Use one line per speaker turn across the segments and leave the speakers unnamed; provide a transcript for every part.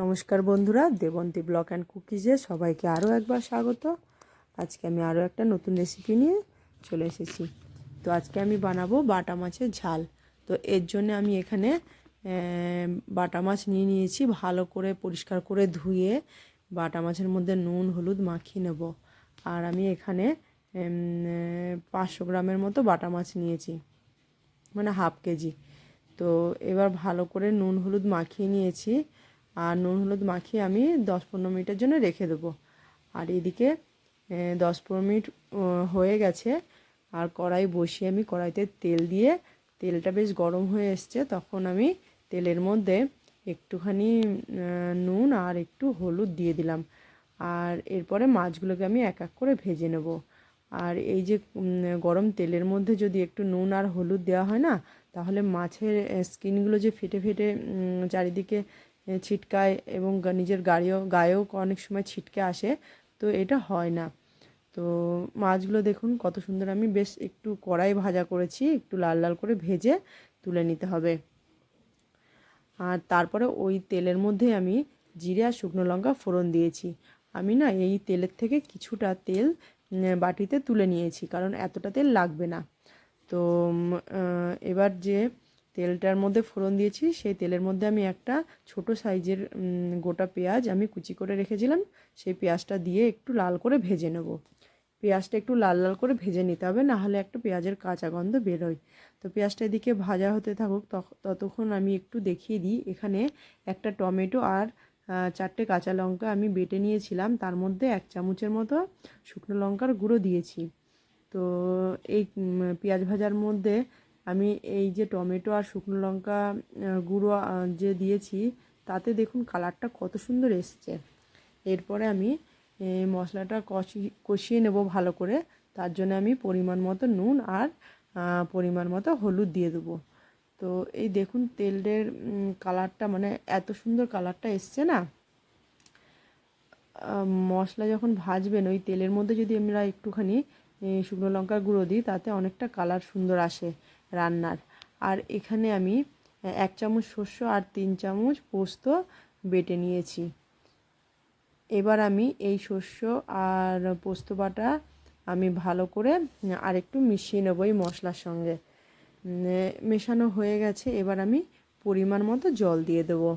নমস্কার বন্ধুরা, Debanti block and কুকিজে সবাইকে আরও একবার স্বাগত। আজকে আমি আরও একটা নতুন রেসিপি নিয়ে চলে এসেছি। তো আজকে আমি বানাবো বাটা মাছের ঝাল। তো এর জন্য আমি এখানে বাটা মাছ নিয়ে নিয়েছি। ভালো করে পরিষ্কার করে ধুয়ে বাটা মাছের মধ্যে নুন, হলুদ মাখিয়ে নেব। আর আমি এখানে পাঁচশো গ্রামের মতো বাটা মাছ নিয়েছি মানে হাফ কেজি। তো এবার ভালো করে নুন, হলুদ মাখিয়ে নিয়েছি। আর নুন হলুদ মাখিয়ে আমি দশ পনেরো মিনিটের জন্য রেখে দেবো। আর এদিকে দশ পনেরো মিনিট হয়ে গেছে। আর কড়াই বসিয়ে আমি কড়াইতে তেল দিয়ে, তেলটা বেশ গরম হয়ে এসছে, তখন আমি তেলের মধ্যে একটুখানি নুন আর একটু হলুদ দিয়ে দিলাম। আর এরপরে মাছগুলোকে আমি এক এক করে ভেজে নেব। আর এই যে গরম তেলের মধ্যে যদি একটু নুন আর হলুদ দেওয়া হয় না, তাহলে মাছের স্কিনগুলো যে ফেটে ফেটে চারিদিকে ছিটকায় এবং নিজের গাড়িও, গায়েও অনেক সময় ছিটকে আসে, তো এটা হয় না। তো মাছগুলো দেখুন কত সুন্দর, আমি বেশ একটু কড়াই ভাজা করেছি, একটু লাল লাল করে ভেজে তুলে নিতে হবে। আর তারপরে ওই তেলের মধ্যে আমি জিরে আর শুকনো লঙ্কা ফোড়ন দিয়েছি। আমি না এই তেলের থেকে কিছুটা তেল বাটিতে তুলে নিয়েছি, কারণ এতটা তেল লাগবে না। তো এবার যে তেলটার মধ্যে ফোড়ন দিয়েছি, সেই তেলের মধ্যে আমি একটা ছোট সাইজের গোটা পেঁয়াজ আমি কুচি করে রেখেছিলাম, সেই পেঁয়াজটা দিয়ে একটু লাল করে ভেজে নেব। পেঁয়াজটা একটু লাল লাল করে ভেজে নিতে হবে না হলে একটা পেঁয়াজের কাঁচা গন্ধ বেরোয়। তো পেঁয়াজটা এদিকে ভাজা হতে থাকুক ততক্ষণ আমি একটু দেখিয়ে দিই, এখানে একটা টমেটো আর চারটে কাঁচা লঙ্কা আমি বেটে নিয়েছিলাম, তার মধ্যে এক চামচের মতো শুকনো লঙ্কার গুঁড়ো দিয়েছি। তো এই পেঁয়াজ ভাজার মধ্যে আমি এই যে টমেটো আর শুকনো লঙ্কা গুঁড়ো যে দিয়েছি, তাতে দেখুন কালারটা কত সুন্দর এসছে। এরপরে আমি মশলাটা কষি, কষিয়ে নেব ভালো করে। তার জন্য আমি পরিমাণ মতো নুন আর পরিমাণ মতো হলুদ দিয়ে দেবো। তো এই দেখুন তেলের কালারটা মানে এত সুন্দর কালারটা এসছে না? মশলা যখন ভাজবেন, ওই তেলের মধ্যে যদি আমরা একটুখানি শুকনো লঙ্কার গুঁড়ো দিই, তাতে অনেকটা কালার সুন্দর আসে। রান্নার। আর এখানে আমি এক চামচ শস্য আর তিন চামচ পোস্ত বেটে নিয়েছি। এবার আমি এই শস্য আর পোস্ত বাটা আমি ভালো করে আর একটু মিশিয়ে নেব এই মশলার সঙ্গে। মেশানো হয়ে গেছে, এবার আমি পরিমাণ মতো জল দিয়ে দেবো।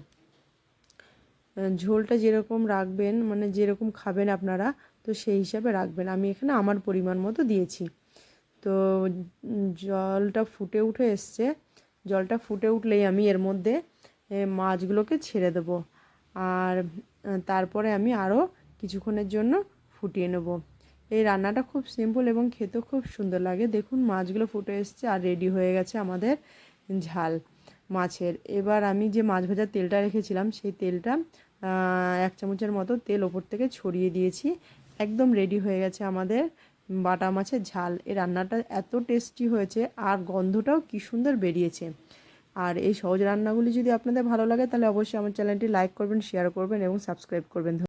ঝোলটা যেরকম রাখবেন মানে যেরকম খাবেন আপনারা, তো সেই হিসাবে রাখবেন। আমি এখানে আমার পরিমাণ মতো দিয়েছি। তো জলটা ফুটে উঠে এসছে। জলটা ফুটে উঠলেই আমি এর মধ্যে মাছগুলোকে ছেড়ে দেবো। আর তারপরে আমি আরও কিছুক্ষণের জন্য ফুটিয়ে নেব। এই রান্নাটা খুব সিম্পল এবং খেতেও খুব সুন্দর লাগে। দেখুন, মাছগুলো ফুটে এসছে আর রেডি হয়ে গেছে আমাদের ঝাল মাছের। এবার আমি যে মাছ ভাজার তেলটা রেখেছিলাম, সেই তেলটা এক চামচের মতো তেল ওপর থেকে ছড়িয়ে দিয়েছি। একদম রেডি হয়ে গেছে আমাদের বাটা মাছের ঝাল। এই রান্নাটা এত টেস্টি হয়েছে আর গন্ধটাও কি সুন্দর বেরিয়েছে। আর এই সহজ রান্নাগুলি যদি আপনাদের ভালো লাগে তাহলে অবশ্যই আমার চ্যানেলটি লাইক করবেন শেয়ার করবেন এবং সাবস্ক্রাইব করবেন।